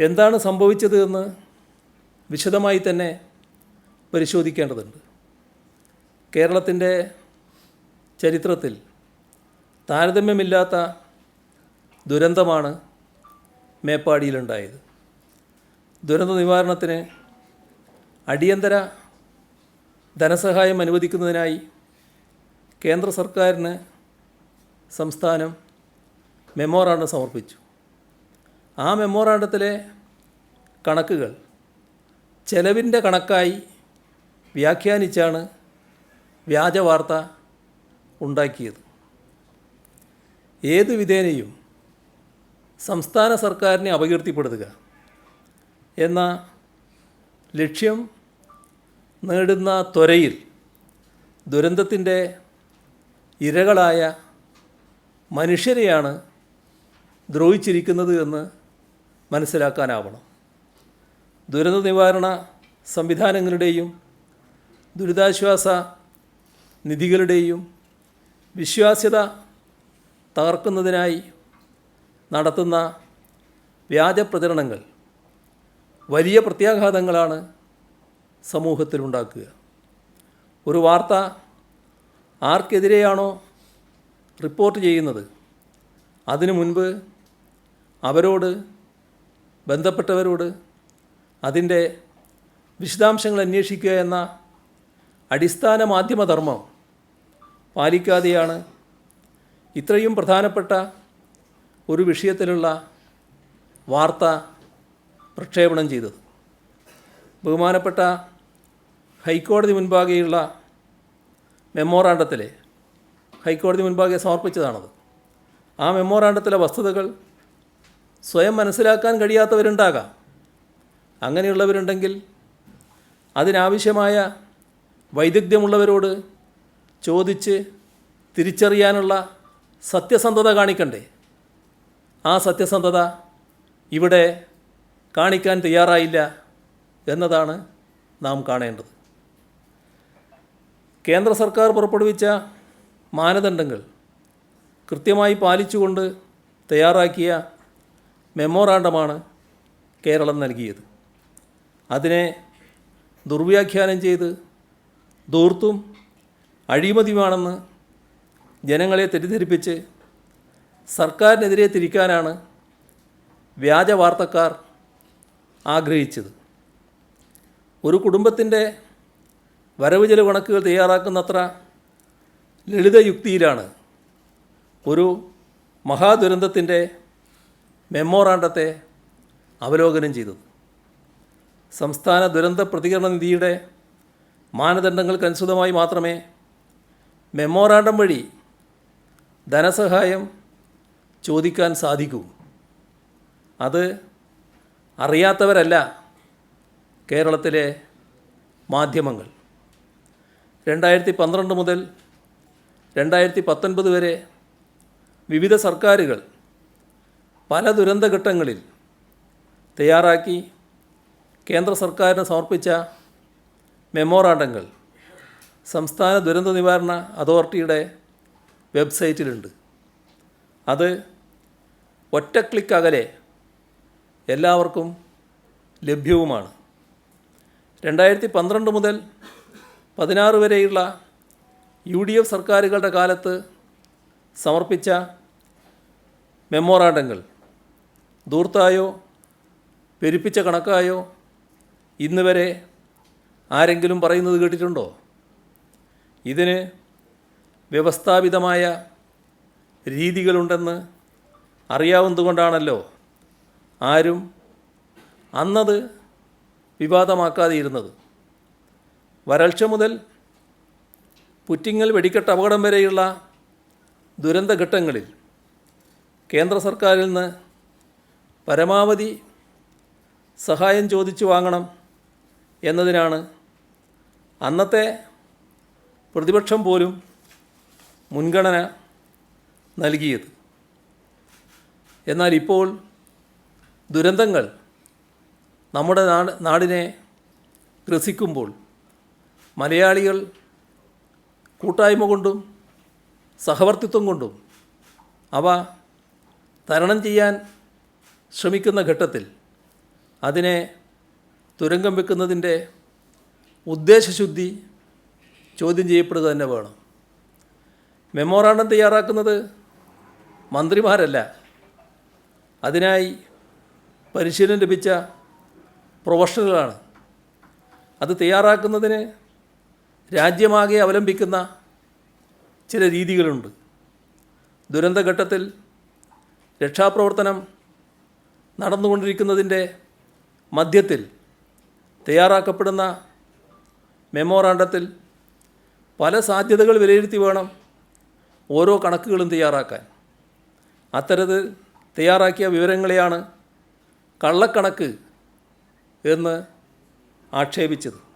എന്താണ് സംഭവിച്ചത് എന്ന് വിശദമായി തന്നെ പരിശോധിക്കേണ്ടതുണ്ട്. കേരളത്തിന്റെ ചരിത്രത്തിൽ താരതമ്യമില്ലാത്ത ദുരന്തമാണ് മേപ്പാടിയിലുണ്ടായത്. ദുരന്ത നിവാരണത്തിന് അടിയന്തര ധനസഹായം അനുവദിക്കുന്നതിനായി കേന്ദ്ര സർക്കാരിന് സംസ്ഥാനം മെമ്മോറാണ്ടം സമർപ്പിച്ചു. ആ മെമ്മോറാണ്ടത്തിലെ കണക്കുകൾ ചെലവിന്റെ കണക്കായി വ്യാഖ്യാനിച്ചാണ് വ്യാജ വാർത്ത ഉണ്ടാക്കിയത്. ഏത് വിധേനയും സംസ്ഥാന സർക്കാരിനെ അപകീർത്തിപ്പെടുത്തുക എന്ന ലക്ഷ്യം നേടുന്ന ത്വരയിൽ ദുരന്തത്തിന്റെ ഇരകളായ മനുഷ്യരെയാണ് ദ്രോഹിച്ചിരിക്കുന്നത് എന്ന് മനസ്സിലാക്കാനാവണം. ദുരന്ത നിവാരണ സംവിധാനങ്ങളുടെയും ദുരിതാശ്വാസ നിധികളുടെയും വിശ്വാസ്യത തകർക്കുന്നതിനായി നടത്തുന്ന വ്യാജ പ്രചരണങ്ങൾ വലിയ പ്രത്യാഘാതങ്ങളാണ് സമൂഹത്തിലുണ്ടാക്കുക. ഒരു വാർത്ത ആർക്കെതിരെയാണോ റിപ്പോർട്ട് ചെയ്യുന്നത്? അതിനു മുൻപ് അവരോട് ബന്ധപ്പെട്ടവരോട് അതിന്റെ വിശദാംശങ്ങൾ അന്വേഷിക്കുക എന്ന അടിസ്ഥാന മാധ്യമധർമ്മം പാലിക്കാതെയാണ് ഇത്രയും പ്രധാനപ്പെട്ട ഒരു വിഷയത്തിലുള്ള വാർത്ത പ്രക്ഷേപണം ചെയ്തത്. ബഹുമാനപ്പെട്ട ഹൈക്കോടതി മുൻപാകെയുള്ള മെമ്മോറാണ്ടത്തിലെ ഹൈക്കോടതി മുൻപാകെ സമർപ്പിച്ചതാണത്. ആ മെമ്മോറാണ്ടത്തിലെ വസ്തുതകൾ സ്വയം മനസ്സിലാക്കാൻ കഴിയാത്തവരുണ്ടാകാം. അങ്ങനെയുള്ളവരുണ്ടെങ്കിൽ അതിനാവശ്യമായ വൈദഗ്ധ്യമുള്ളവരോട് ചോദിച്ച് തിരിച്ചറിയാനുള്ള സത്യസന്ധത കാണിക്കണ്ടേ? ആ സത്യസന്ധത ഇവിടെ കാണിക്കാൻ തയ്യാറായില്ല എന്നതാണ് നാം കാണേണ്ടത്. കേന്ദ്ര സർക്കാർ പുറപ്പെടുവിച്ച മാനദണ്ഡങ്ങൾ കൃത്യമായി പാലിച്ചുകൊണ്ട് തയ്യാറാക്കിയ മെമ്മോറാണ്ടമാണ് കേരളം നൽകിയത്. അതിനെ ദുർവ്യാഖ്യാനം ചെയ്ത് ദൂർത്തും അഴിമതിയുമാണെന്ന് ജനങ്ങളെ തെറ്റിദ്ധരിപ്പിച്ച് സർക്കാരിനെതിരെ തിരിക്കാനാണ് വ്യാജ വാർത്തക്കാർ ആഗ്രഹിച്ചത്. ഒരു കുടുംബത്തിന്റെ വരവ് ചെലവ് കണക്കുകൾ തയ്യാറാക്കുന്നത്ര ലളിതയുക്തിയിലാണ് ഒരു മഹാദുരന്തത്തിന്റെ മെമ്മോറാണ്ടത്തെ അവലോകനം ചെയ്തത് സംസ്ഥാന ദുരന്ത പ്രതികരണ നിധിയുടെ മാനദണ്ഡങ്ങൾക്കനുസൃതമായി മാത്രമേ മെമ്മോറാണ്ടം വഴി ധനസഹായം ചോദിക്കാൻ സാധിക്കൂ. അത് അറിയാത്തവരല്ല കേരളത്തിലെ മാധ്യമങ്ങൾ. രണ്ടായിരത്തി പന്ത്രണ്ട് മുതൽ രണ്ടായിരത്തി പത്തൊൻപത് വരെ വിവിധ സർക്കാരുകൾ പല ദുരന്തഘട്ടങ്ങളിൽ തയ്യാറാക്കി കേന്ദ്ര സർക്കാരിന് സമർപ്പിച്ച മെമ്മോറാണ്ടങ്ങൾ സംസ്ഥാന ദുരന്ത നിവാരണ അതോറിറ്റിയുടെ വെബ്സൈറ്റിലുണ്ട്. അത് ഒറ്റ ക്ലിക്ക് അകലെ എല്ലാവർക്കും ലഭ്യവുമാണ്. രണ്ടായിരത്തി പന്ത്രണ്ട് മുതൽ പതിനാറ് വരെയുള്ള യു ഡി എഫ് സർക്കാരുകളുടെ കാലത്ത് സമർപ്പിച്ച മെമ്മോറാണ്ടങ്ങൾ ദൂർത്തായോ പെരുപ്പിച്ച കണക്കായോ? ഇന്ന് വരെ ആരെങ്കിലും പറയുന്നത് കേട്ടിട്ടുണ്ടോ? ഇതിന് വ്യവസ്ഥാപിതമായ രീതികളുണ്ടെന്ന് അറിയാവുന്നതുകൊണ്ടാണല്ലോ ആരും അന്നത് വിവാദമാക്കാതെ ഇരുന്നത് വരൾച്ച മുതൽ പുറ്റിങ്ങൽ വെടിക്കെട്ട് അപകടം വരെയുള്ള ദുരന്തഘട്ടങ്ങളിൽ കേന്ദ്ര സർക്കാരിൽ നിന്ന് പരമാവധി സഹായം ചോദിച്ചു വാങ്ങണം എന്നതിനാണ് അന്നത്തെ പ്രതിപക്ഷം പോലും മുൻഗണന നൽകിയത്. എന്നാൽ ഇപ്പോൾ ദുരന്തങ്ങൾ നമ്മുടെ നാട് നാടിനെ ഗ്രസിക്കുമ്പോൾ മലയാളികൾ കൂട്ടായ്മ കൊണ്ടും സഹവർത്തിത്വം കൊണ്ടും അവ തരണം ചെയ്യാൻ ശ്രമിക്കുന്ന ഘട്ടത്തിൽ അതിനെ തുരങ്കം വെക്കുന്നതിന്റെ ഉദ്ദേശശുദ്ധി ചോദ്യം ചെയ്യപ്പെടുക തന്നെ വേണം. മെമ്മോറാണ്ടം തയ്യാറാക്കുന്നത് മന്ത്രിമാരല്ല. അതിനായി പരിശീലനം ലഭിച്ച പ്രൊഫഷണലുകളാണ്. അത് തയ്യാറാക്കുന്നതിന് രാജ്യമാകെ അവലംബിക്കുന്ന ചില രീതികളുണ്ട്. ദുരന്തഘട്ടത്തിൽ രക്ഷാപ്രവർത്തനം നടന്നുകൊണ്ടിരിക്കുന്നതിന്റെ മധ്യത്തിൽ തയ്യാറാക്കപ്പെടുന്ന മെമ്മോറാണ്ടത്തിൽ പല സാധ്യതകൾ വിലയിരുത്തി വേണം ഓരോ കണക്കുകളും തയ്യാറാക്കാൻ. അത്തരത്തിൽ തയ്യാറാക്കിയ വിവരങ്ങളെയാണ് കള്ളക്കണക്ക് എന്ന് ആക്ഷേപിച്ചത്.